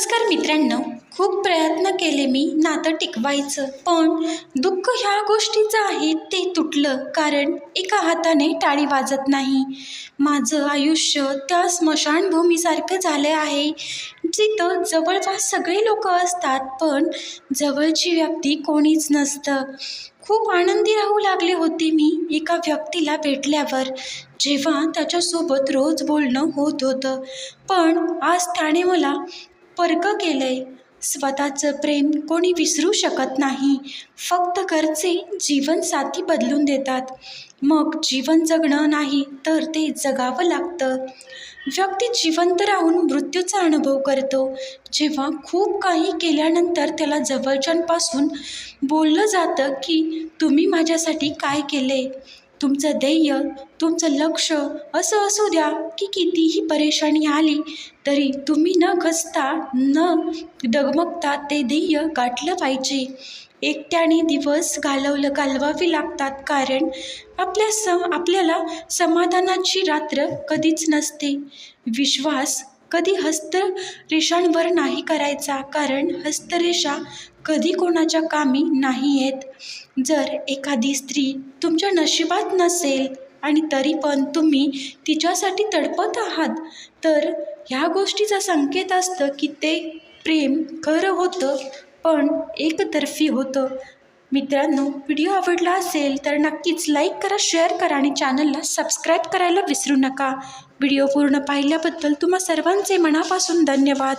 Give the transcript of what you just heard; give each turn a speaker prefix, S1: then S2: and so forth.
S1: नमस्कार मित्रांनो खूप प्रयत्न केले मी नातं टिकवायचं पण दुःख ह्या गोष्टीचं आहे ते तुटलं कारण एका हाताने टाळी वाजत नाही. माझं आयुष्य त्या स्मशानभूमीसारखं झालं आहे जिथं जवळपास सगळे लोक असतात पण जवळची व्यक्ती कोणीच नसतं. खूप आनंदी राहू लागले होते मी एका व्यक्तीला भेटल्यावर जेव्हा त्याच्यासोबत रोज बोलणं होत होतं. पण आज त्याने मला परक केलंय. स्वतःचं प्रेम कोणी विसरू शकत नाही. फक्त घरचे जीवनसाथी बदलून देतात. मग जीवन जगणं नाही तर ते जगावं लागतं. व्यक्ती जिवंत राहून मृत्यूचा अनुभव करतो. जेव्हा खूप काही केल्यानंतर त्याला जवळच्यांपासून बोललं जातं की तुम्ही माझ्यासाठी काय केले तुमचं ध्येय तुमचं लक्ष असं असू द्या की कितीही परेशानी आली तरी तुम्ही न खचता न डगमगता ते ध्येय गाठलं पाहिजे. एकट्याने दिवस घालवलं घालवावे लागतात कारण आपल्या स आपल्याला समाधानाची रात्र कधीच नसते. विश्वास कधी हस्तरेषांवर नाही करायचा कारण हस्तरेषा कधी कोणाच्या कामी नाही येत. जर एखादी स्त्री तुमच्या नशिबात नसेल आणि तरी पण तुम्ही तिच्यासाठी तडपत आहात तर ह्या गोष्टीचा संकेत असतं की ते प्रेम खरं होतं पण एकतर्फी होतं. मित्रांनो व्हिडिओ आवडला असेल तर नक्कीच लाईक करा शेअर करा आणि चॅनलला सबस्क्राईब करायला विसरू नका. व्हिडिओ पूर्ण पाहिल्याबद्दल तुम्हा सर्वांचे मनापासून धन्यवाद.